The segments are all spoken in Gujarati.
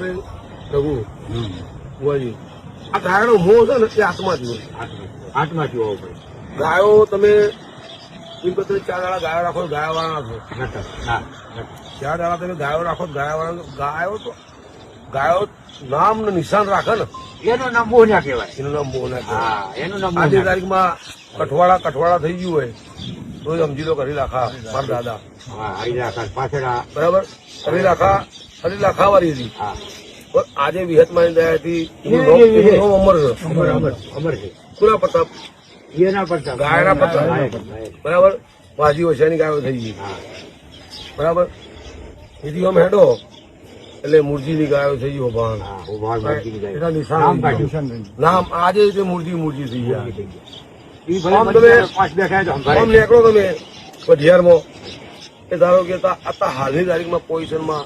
આપણે પ્રભુ ભુવાજી આ ગાયનો મોહ છે ને એ હોય. આઠમાંથી હોવો પડે ગાયો તમે એમ ચાર દાડા ગાયો રાખો ગાયો વાળા ચાર દાડા તમે ગાયો રાખો ગાયો વાળા ગાયો તો ગાયો નામ ને નિશાન રાખે ને. એનું નામ મોહ ના કહેવાય. એનું નામ મોહ ના કહેવાય. એનું નામ મોહ આજે તારીખમાં કઠવાળા કઠવાળા થઈ ગયું હોય. તો સમજી લો કરી રાખા મારા દાદા. બરાબર? કરી રાખા કરી ખાવાની હતી. આજે દયાથી એ. એનું નામ અમર અમર છે. સુરા પ્રતાપ? એના ગાયના પ્રતાપ. બરાબર? વાજી ઓછાની ગાયો થઈ ગઈ. બરાબર? એથી આમ હેડો. એટલે મૂર્તિની ગાયો થઈ ગઈ. એના નિશાન નામ આજે રીતે મૂર્તિ મૂર્તિ થઈ ગયા. તમે-. નીકળો તમે પઢિયારમાં. એ ધારો કે હાલની તારીખમાં પોઝિશનમાં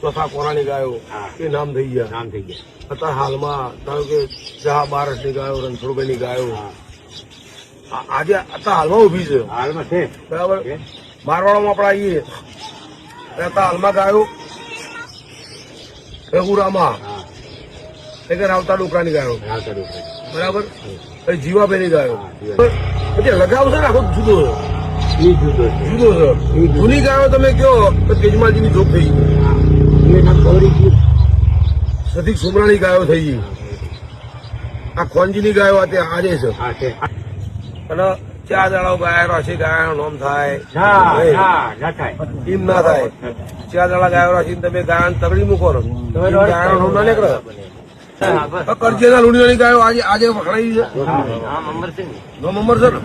ચોથા કોરાની ગાયો? એ નામ થઈ ગયા. નામ થઈ ગયા. અત્યારે હાલમાં ધારો કે શાહ બારસની ગાયો રણછોડભાઈની ગાયો. આજે અત્યારે હાલમાં ઊભી છે. હાલમાં છે? બરાબર? છે. આપણે આવીએ અત્યારે હાલમાં ગાયો રઘુરામાં હા. એ કે રાવતા ડુકરાની ગાયો. બરાબર? પછી જીવાભાઈની ગાયો. પછી લગાવ છે ને આખો જુદો. જુદો છે. છે. જુદો છે. જૂની ગાયો તમે કયો? તો તેજમાલજીની જોક થઈ. ગઈ. સતીક સુમરાની ગાયો થઈ. ગઈ આ ખોનજીની ગાયો આ તે આજે છે. અને ચાર દાડાઓ ગાયો છે ગાયનું નામ થાય. એમ ના થાય. ચાર દાડા ગાયો રાખીને તમે ગાયને તગડી મૂકો ને. તમે એમ ગાયનો નામ ના નીકળે. કરજે ના લુણી ગાયો આજે આજે વખણાઈ છે. નોમ અમર છે ને.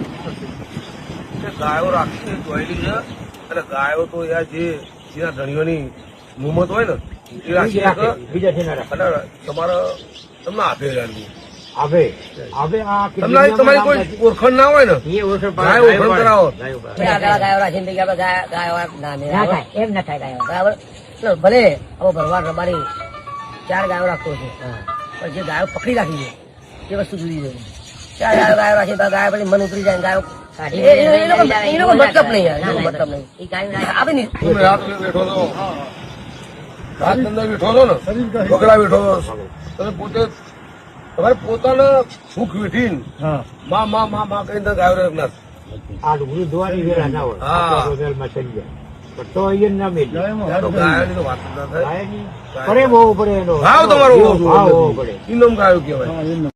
એ ગાયો રાખી જોયેલી છે. અને ગાયો તો યાર જે જેના ધણીઓની મુમત હોય ને એ રાખી બીજા છે ના રાખે. અને તમારે તમને આપે રાખવું આવે આવે આ તમને તમારી કોઈ ઓળખાણ ના હોય ને? એ ગાય ઓળખાણ કરાવો. ગાયો રાખીને પછી આપણે ગાય- ગાયો ના મેળે ના આવે. થાય એમ ના થાય ગાયો. બરાબર? ભલે હવે ભરવાડ રબારી ચાર ગાયો રાખતો છે પણ જે ગાયો પકડી રાખી છે એ વસ્તુ જુદી છે. ચાર ગાયો ગાયો રાખી ગાય પછી મન ઉતરી જાય ગાયો એ- એ- એ લોકો- એ લોકો ના મતલબ નહીં યાર, ના, એ લોકો મતલબ નહીં. એ ગાયું ના આવે નહીં. તમે રાત બેઠો છો. રાત અંદર બેઠો છો ને ઢોકળા બેઠો છો. તમે પોતે તમારે પોતાના સુખ વેઠીને મા મા મા મા કહીને તમે ગાયો રાખનાર આ ડુંગળી ધોવાની ના હોય. હા. આ ચડી જાય તો અહીંયા ના મેળ ગાયોની તો વાત ના થાય. પડે એનો. ભાવ તમારો ભાવ પડે. ઇનમ ગાયો કહેવાય.